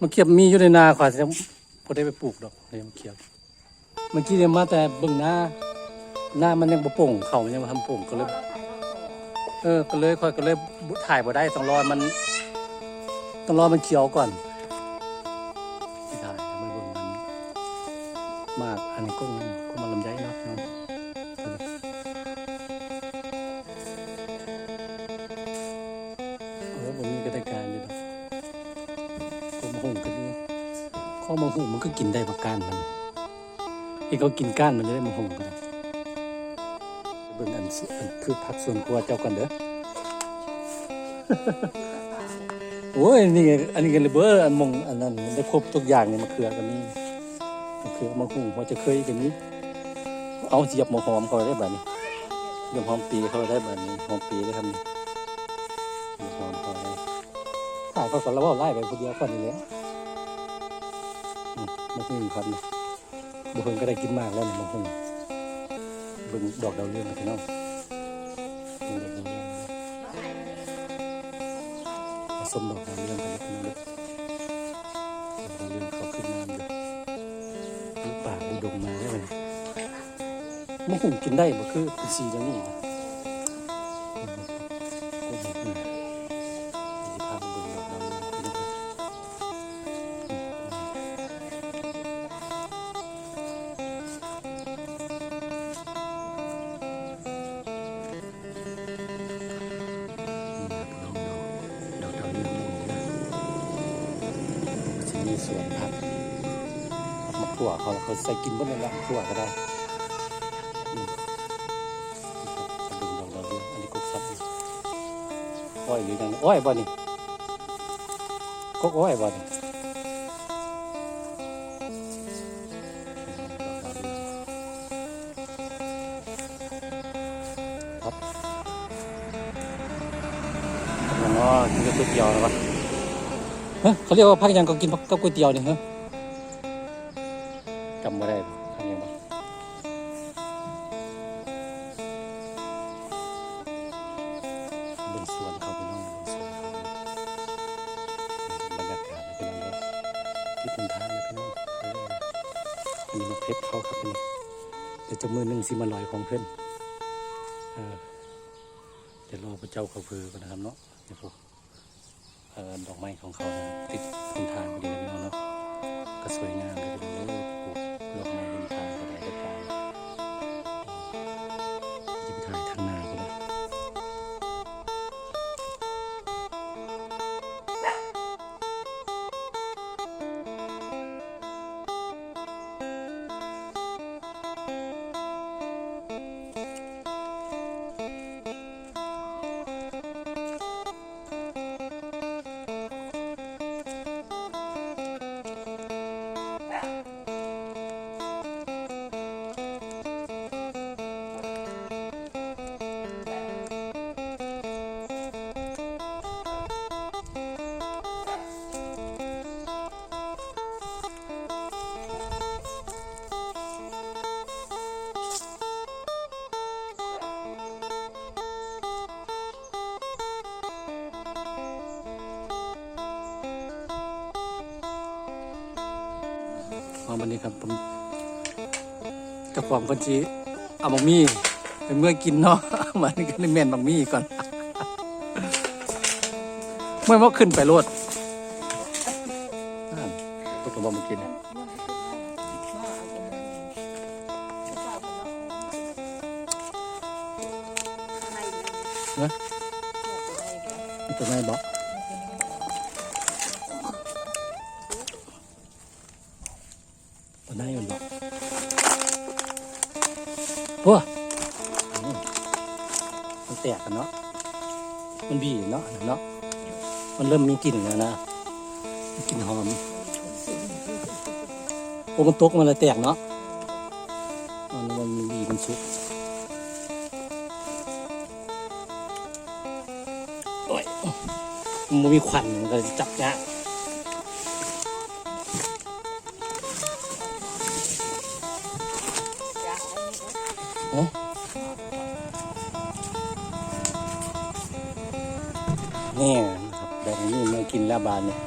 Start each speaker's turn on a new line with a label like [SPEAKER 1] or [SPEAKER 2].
[SPEAKER 1] มันเขียบมีอยู่ในนาขวาจะพอได้ไปปลูกดอกเลยมันเขียบเมื่อกี้เนี่ยมาแต่เบิ่งหน้าหน้ามันยังบ่โป่งเขามันยังบ่ทำโป่งก็เลยเออก็เลยค่อยก็เลยถ่ายบ่ได้ต้องรอมันต้องรอมันเขียวก่อนที่ถ่ายมันเบิ่งมันมากอันนี้ก็ก็มาลำไยเนาะพี่น้องเออผมมีกติการอยู่ งกันนี่ข้อมาหุงมันก็กินได้ประการมันที่เขากินก้านมันจะได้มาหุงกันเบิ่งอันสิอันคือผักส่วนครัวเจ้ากันเด้อโอ้ยนี่ไงอันนี้กันเลยเบอร์อันมงอันนั้นได้ครบทุกอย่างเนี่ยมะเขือก็มีมะเขือมะฮุ่งพอจะเคยกันนี้ เอาเสียบมะหอมเขาได้แบบนี้เสียบหอมปีเขาได้แบบนี้หอมปีได้ทำนี่เสียบหอมเขาได้ถ่ายเขาก็แล้วว่าไล่ไปคนเดียวคนนี้แหละ มะฮุ่งครับนี่บุคคลก็ได้กินมากแล้วนี่มะฮุ่งบิ่งดอกดาวเรืองกันพี่น้องเบิ่งดอกดาวเรืองผสมดอกดาวเรืองกันเลยพี่น้องเลยดอกดาวเรืองเขาขึ้นมาอยู่ดูป่าดูดงมาได้ไหมมะหุ่งกินได้บ่คือเป็นสีอย่างนี้ สวนผักผักมะขั่วเขาเขาใส่กินบนนั้นละขั่วก็ได้อืมนี่ครับดอกดาวเรืองอันนี้กกซับนี่อ้อยหรือยังอ้อยบ่นี่กกอ้อยบ่นี่ครับอ๋อกินกับก๋วยเตี๋ยวนะวะเฮ้ยเขาเรียกว่าพักยังก็กินกับก๋วยเตี๋ยวเนี่เหรอจำไม่ได้พักยังบ่บนสวนเขาไปน้องบนสวนเขาบรรยากาศนะพี่น้องเด้อที่เป็นทางนะพี่น้องเอออันนี้มาเพชรเขาครับพี่น้องเดี๋ยวจะมือหนึ่งสิมาลอยของเพื่อนเดี๋ยวรอพระเจ้าเขาเพือกันนะครับเนาะเดี๋ยวพวก ดอกไม้ของเขานะติดบนทางพอดีนะพี่น้องเนาะก็สวยงามเลยพี่น้องเลย มาวันนี้ครับผมเจ้าของคนจีเอาบังมี่เป็นเมื่อกินเนาะมันก็เลยแม่นบังมี่ก่อน เมื่อว่าขึ้นไปรถอ่าตัวผมบอกมากินนี่ตัวไหนบอก ไหนมันบอกพวกอืมมันแตกกันเนาะ มันบีเนาะเนาะ มันเริ่มมีกลิ่นแล้วนะกลิ่นหอมโอ้มันตกมันเลยแตกเนาะอันนี้มันดีมันสุกโอ้ยมันมีควันมันก็จับยาก เอ๊ะนี่ครับแบบนี้มากินแล้วบานเนี่ย